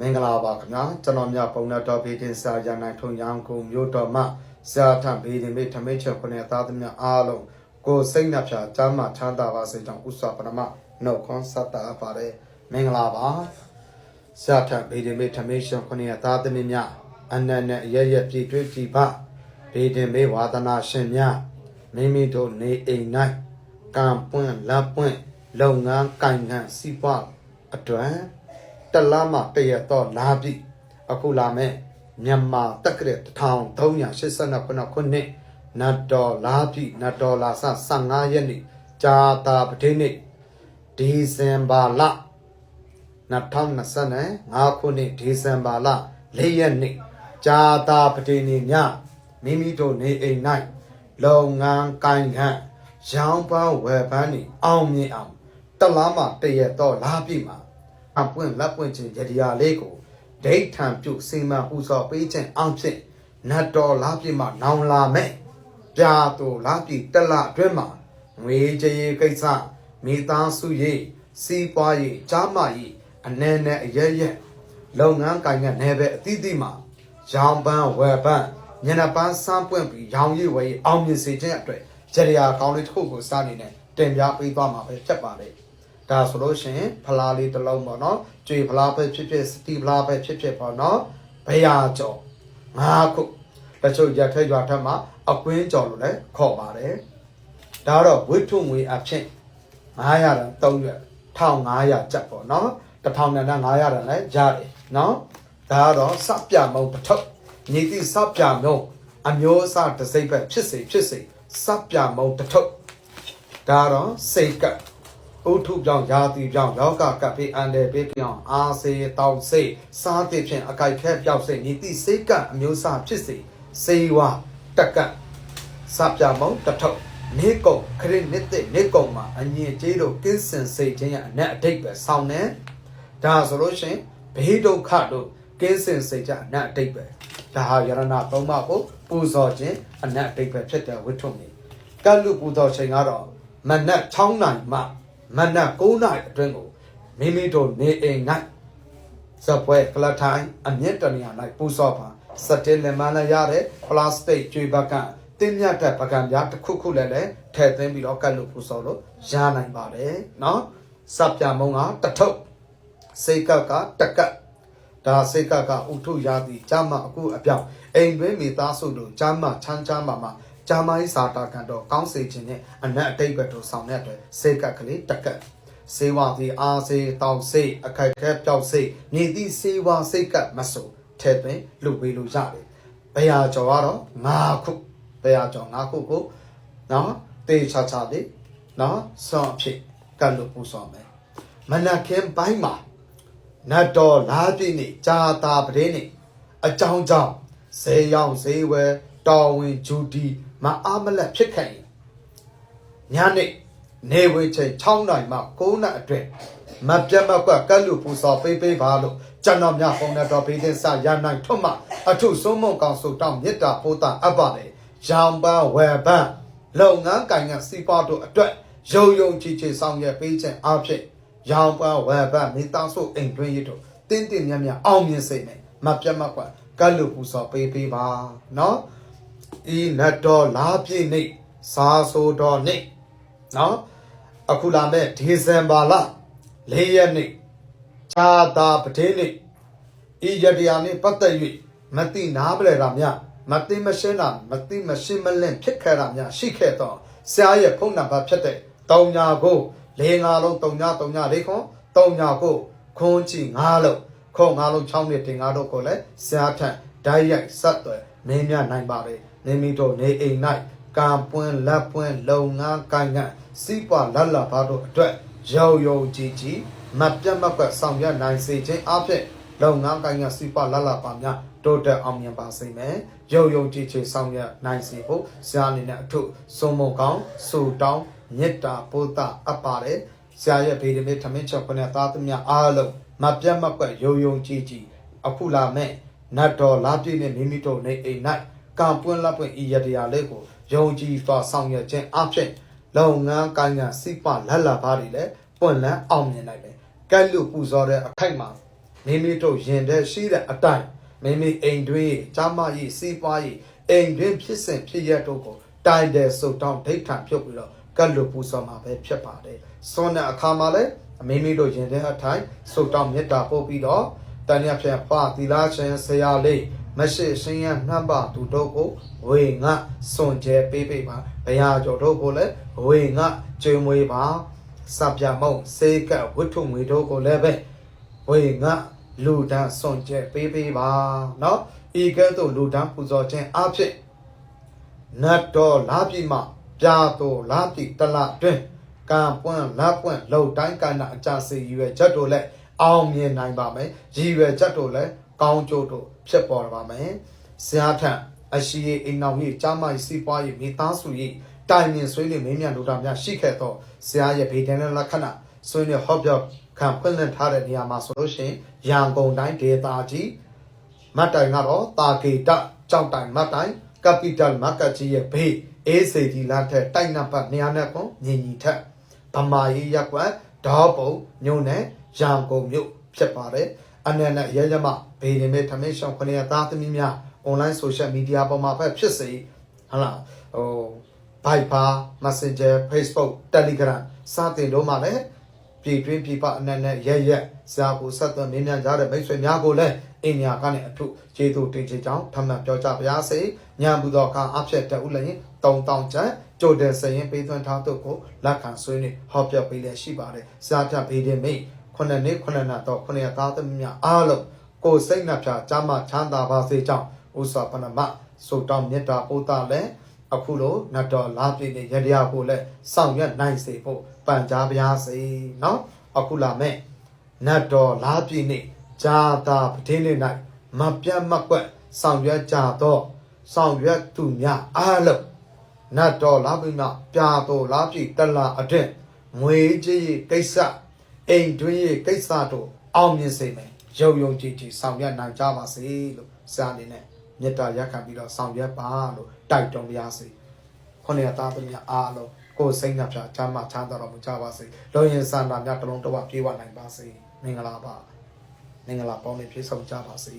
မင်္ဂလာပါခင်ဗျာကျွန်တော်မြတ်ပုံနဲ့တော်ဖေးတင်စာရနိုင်ထုံရန်ကုန်မြို့တော်မှာဆရာထံဘေးတင်မေထမိတ်ချက်ခုနှစ်သားသမီးအားလုံးကိုယ်စိတ်နှဖျားကျမ်းမာချမ်းသာပါစေကြောင်းဥစွာပရမနှုတ်ခွန်းဆက်တာပါတယ်မင်္ဂလာပါဆရာထံဘေးတင်မေထမိတ်ချက်ခုနှစ်သားသမီးများအနန္တအရရပြည့်တွဲကြည်ပါဘေးတင်မေဝါဒနာရှင်များမိမိတို့နေအိမ်၌ကံပွင့်လက်ပွင့်လုပ်ငန်းကိုင်ငံစီးပွားအတွင် တလမတရတော့လာပြီအခုလာမဲ့မြန်မာတက္ကရာ1382ခုနှစ်နတ်တော်လာပြီနတ်တော်လာဆ15ရက်နေ့ဂျာတာပတိနေ့ဒီဇင်ဘာလ2025ခုနှစ်ဒီဇင်ဘာလ4ရက်နေ့ဂျာတာပတိနေ့ညမိမိတို့နေအိမ်၌လုပ်ငန်းကိုင်ခန့်ရောင်းပန်းဝယ်ပန်းနေအောင်မြင်အောင်တလားမတရတော့လာပြီမှာ အပွင့်လက်ပွင့်ခြင်းရတရားလေးကိုဒိဋ္ဌံပြုစီမံပူဇော်ပေးခြင်းအောင်ဖြင့်နတ်တော်လာပြည့်မှနောင်လာမဲ့ပြာတူလာပြည့်တက်လာအတွင်းမှာငွေကြေးကိစ္စမိသားစုရေးစီးပွားရေးကြားမရေးအနေနဲ့အရရက်လုပ်ငန်းကိုင်ငံနယ်ပယ်အသီးသီးမှာရောင်ပန်းဝယ်ပန်းညနေပန်းစမ်းပွင့်ပြီးရောင်ရည်ဝယ်ရည်အောင်မြင်စေခြင်းအတွက်ရတရားကောင်းလေးတစ်ခုကိုစနေနဲ့တင်ပြပေးသွားမှာပဲဖြစ်ပါတယ် ဒါဆိုလို့ရှိရင်ဖလားလေးတစ်လုံးပေါ့နော်ကြွေဖလားပဲဖြစ်ဖြစ်စတီဖလားပဲဖြစ်ဖြစ်ပေါ့နော်ဘယ်ရာကြော်ငါးခုတချို့ရထက်ရွာထက်မှာအကွင်းကြော်လို့လည်းခေါ်ပါတယ်ဒါတော့ဝိထုငွေအဖြစ်900တန်3ရွက်1500ကျပ်ပေါ့နော်1000နဲ့900တန်လည်းရတယ်နော်ဒါကတော့စပြမုံတစ်ထုပ်ညီတိစပြမုံအမျိုးအစားတစ်စိပ်ပဲဖြစ်စေဖြစ်စေစပြမုံတစ်ထုပ်ဒါတော့စိတ်ကပ် ဥထုပြောင်းယာတိပြောင်းယောဂကပ်ပြီးအန်တယ်ပေးပြောင်းအာစေတောက်စိတ်စားတဲ့ဖြင့်အကြိုက်ခဲပြောက်စိတ်ညီတိစိတ်ကအမျိုးအစားဖြစ်စေစေဝါတက်ကတ်စပြမုံတထုပ်နေကုံခရစ်နှစ်တဲ့နေကုံမှာအငြင်းကျေးတို့ကင်းစင်စိတ်ခြင်းရဲ့အနက်အတိတ်ပဲဆောင်းနေဒါဆိုလို့ရှိရင်ဘေးဒုက္ခတို့ကင်းစင်စိတ်ကြအနက်အတိတ်ပဲဒါဟာယရဏသုံးပါးကိုပူဇော်ခြင်းအနက်အတိတ်ပဲဖြစ်တဲ့ဝိထုံနေကတ်လူပူဇော်ချိန်ကတော့မနက်6နိုင်မှ မနက်9နာရီအတွင်းကိုမိမိတို့နေအိမ်၌ဇပွဲကလထိုင်အမြင့်တနေရာ၌ပူဆော့ပါစတင်လင်မလည်းရတဲ့ပလတ်စတစ်ကျွေးပကတင်းမြတ်တဲ့ပကံပြားတစ်ခုခုလည်းလည်းထည့်သွင်းပြီးတော့ကတ်လို့ပူဆော့လို့ရနိုင်ပါတယ်နော်စပြမုံကတထုပ်စိတ်ကကတကတ်ဒါစိတ်ကကဥထုရာသည်ဈာမအခုအပြောင်းအိမ်တွင်မိသားစုတို့ဈာမချမ်းချမ်းပါမှာ ဂျမိုင်းစာတာကန်တော့ကောင်းစေခြင်းနဲ့အနက်အတိတ်ဘက်တို့ဆောင်တဲ့အတွက်စိတ်ကကလေးတကတ်စေဝါသည်အာစေတောက်စိတ်အခက်ခဲပြောက်စိတ်မြည်သည့်စေဝါစိတ်ကမဆိုထဲ့သွင်းလူပေးလို့ရတယ်ဘယ်ဟာကျော်ကတော့၅ခုဘယ်ဟာကျော်၅ခုကိုနော်တေချာချာလေးနော်စွန့်အဖြစ်ကတ်လို့ပူဆောင်မယ်မနက်ခင်းပိုင်းမှာနတ်တော်လာပြည့်နေဂျာတာပတင်းနေအကြောင်းကြောင့်ဇေယောင်ဇေဝဲတော်ဝင်ဂျူဒီ မအားမလက်ဖြစ်ခဲ့ရင်ညနေနေဝင်ချိန်6နိုင်မှ9နိုင်အတွင်းမပြတ်မကွက်ကတ်လူပူစော်ပေးပေးပါလို့ကျွန်တော်များပုံနဲ့တော်ပေးတဲ့စရနိုင်ထွတ်မှအထုဆုံးမကောင်ဆိုတောင်းမေတ္တာပို့တာအပ်ပါတယ်ရောင်ပန်းဝယ်ပန်းလုပ်ငန်းကိုင်ကစီးပွားတို့အတွက်ရုံရုံချီချီဆောင်ရွက်ပေးခြင်းအဖြစ်ရောင်ပန်းဝယ်ပန်းမိသားစုအိမ်တွင်းရတို့တင်းတင်းမြတ်မြတ်အောင်မြင်စေနဲ့မပြတ်မကွက်ကတ်လူပူစော်ပေးပေးပါနော် ဤနတ်တော်လာပြည့်နေစာဆိုတော်နေနော်အခုလာမဲ့ဒီဇင်ဘာလ၄ရက်နေ့ခြာတာပတိနေ့ဤရတရားနေ့ပတ်သက်၍မတိနားပလဲတာများမတိမရှင်းတာမတိမရှင်းမလင့်ဖြစ်ခဲ့တာများရှိခဲ့တော့ဆရာရဲ့ဖုန်းနံပါတ်ဖြစ်တဲ့3ညာကို၄ငါလုံး3ညာ3ညာ၄ခွန်3ညာကိုခွန်ချီ9လုံးခွန်9လုံး6နှစ်တင်9တို့ကိုလည်းဆရာထံဓာတ်ရိုက်ဆက်သွယ်မင်းများနိုင်ပါလေ နေမိတို့နေအိမ်၌ကံပွင့်လက်ပွင့်လုံငန်းကိုင်ငံစီးပွားလက်လာပါတို့အတွက်ရောင်ရုံကြည်ကြည်မပြတ်မကွက်ဆောင်ရွက်နိုင်စေခြင်းအဖြစ်လုပ်ငန်းကိုင်ငံစီးပွားလက်လာပါများတိုးတက်အောင်မြင်ပါစေမယ်ရုံရုံကြည်ကြည်ဆောင်ရွက်နိုင်စေဖို့ဆရာအနေနဲ့အထုစုံမုံကောင်းစူတောင်းမေတ္တာပို့တာအပ်ပါတယ်ဆရာရဲ့ဗေဒမေထမင်းချက်ခွနဲ့သားသမီးအားလုံးမပြတ်မကွက်ရုံရုံကြည်ကြည်အခုလာမဲ့နတ်တော်လာပြည့်နဲ့မိမိတို့နေအိမ်၌ ကံပွင့်လက်ပွင့်ဤရတရားလေးကိုယုံကြည်စွာဆောင်ရွက်ခြင်းအဖြစ်လုပ်ငန်းကိုင်ငံစိပလက်လာပါတွေလည်းပွင့်လန်းအောင်မြင်နိုင်တယ်။ကဲ့လို့ပူဇော်တဲ့အခိုက်မှာမိမိတို့ရင်ထဲရှိတဲ့အတိုင်းမိမိအိမ်တွင်းကျမ်းမာရေးစီးပွားရေးအိမ်တွင်းဖြစ်စဉ်ဖြစ်ရတို့ကိုတိုင်တယ်စုတောင်းဒိဋ္ဌံပြုတ်ပြီးတော့ကတ်လူပူစော်မှာပဲဖြစ်ပါတယ်စွန့်တဲ့အခါမှာလည်းမိမိတို့ရင်ထဲအတိုင်းစုတောင်းမေတ္တာပို့ပြီးတော့တန်ရဖြင့်ဖာသီလာရှင်ဆရာလေး မရှိရှင်ရနှမ်းပါသူတို့ကိုဝေငါစွန့်ကျဲပေးပေးပါဘုရားကျော်တို့ကိုလည်းဝေငါကျွေးမွေးပါစပြမုံစေကပ်ဝိထုငွေတို့ကိုလည်းပဲဝေငါလူဒန်းစွန့်ကျဲပေးပေးပါเนาะဤကဲ့သို့လူဒန်းပူဇော်ခြင်းအဖြစ်နတ်တော်လာပြီမှပြာတော်လာပြီတလအတွင်းကံပွန့်လက်ပွန့်လှုပ်တိုင်းကန္နာအကြစေရွယ်ချက်တို့လည်းအောင်မြင်နိုင်ပါမယ်ရည်ရွယ်ချက်တို့လည်း ကောင်းကျိုးတို့ဖြစ်ပေါ်ပါမယ်ဆရာထံအရှိအိမ်နောက်ကြီးကြားမကြီးစီးပွားရေးမိသားစုကြီးတိုင်မြင်ဆွေးနွေးမင်းမြန်တို့တာများရှိခဲ့တော့ဆရာရဲ့ဗေဒနာလက္ခဏာဆွေးနွေးဟောပြောခံဖွင့်လှစ်ထားတဲ့နေရာမှာဆိုလို့ရှိရင်ရန်ကုန်တိုင်းဒေသကြီးမတ်တိုင်ကတော့တာကေတကြောက်တိုင်မတ်တိုင် capital market ကြီးရဲ့ဘေးအေးစေဒီလာထက်တိုက်နံပါတ်200နဲ့ကွန်ညီညီထက်ဗမာရေးရက်ကွက်ဒေါပုံမြို့နယ်ရန်ကုန်မြို့ဖြစ်ပါတယ် အနေနဲ့ရဲရမဘေးနေမဲ့ထမင်းရှောင်းခရီးသားသမီးများ online social media ပေါ်မှာပဲဖြစ်စေဟလာဟို Viber Messenger Facebook Telegram စတင်တော့မှလည်းပြည်တွင်းပြည်ပအနေနဲ့ရဲရဲဇာကိုဆက်သွယ်မြင်းမြန်ကြတဲ့မိတ်ဆွေများကိုလည်းအင်ညာကနေအထုကျေးဇူးတင်ချေကြောင်းထပ်မံပြောကြပါရစေညံဘူးသောအခါအဖြစ်တက်ဦးလည်း3000ကျပ်ကြိုတဲ့စရင်ပေးသွင်းထားတို့ကိုလက်ခံဆွေးနွေးဟောပြောပေးလည်းရှိပါတယ်စာပြပေးတဲ့မိတ် ခုနှစ်နှစ်ခုနှစ်နှစ်တော့ခုနှစ်သားသမီးများအားလုံးကိုယ်စိတ်နှဖျားကြမ်းမှချမ်းသာပါစေကြောင်းဥစွာပနမဆုတောင်းမေတ္တာပို့သလဲအခုလိုနတ်တော်လာပြည့်တဲ့ရတရားကိုလည်းဆောင်ရွက်နိုင်စေဖို့ပန်ကြားပါရစေနော်အခုလာမဲ့နတ်တော်လာပြည့်နေ့ဂျာတာပဒင်းလေး၌မပြတ်မကွက်ဆောင်ရွက်ကြတော့ဆောင်ရွက်သူများအားလုံးနတ်တော်လာပြည့်မှာပြာတော်လာပြည့်တလာအထက်ငွေကြီးကိစ္စ အိမ်တွင်းရေးကိစ္စတို့အောင်မြင်စေမယ်ရုံရုံကြည်ကြည်ဆောင်ရွက်နိုင်ကြပါစေလို့စာအနေနဲ့မေတ္တာရက်ခံပြီးတော့ဆောင်ရွက်ပါလို့တိုက်တွန်းပါရစေခொနည်းသားသမီးအားလုံးကိုယ်စိတ်နှပြချမ်းမချမ်းသာတော်မူကြပါစေလုံရင်စန္ဒာများတစ်လုံးတစ်ဝပြေဝနိုင်ပါစေမင်္ဂလာပါမင်္ဂလာပေါင်းနဲ့ပြည့်စုံကြပါစေ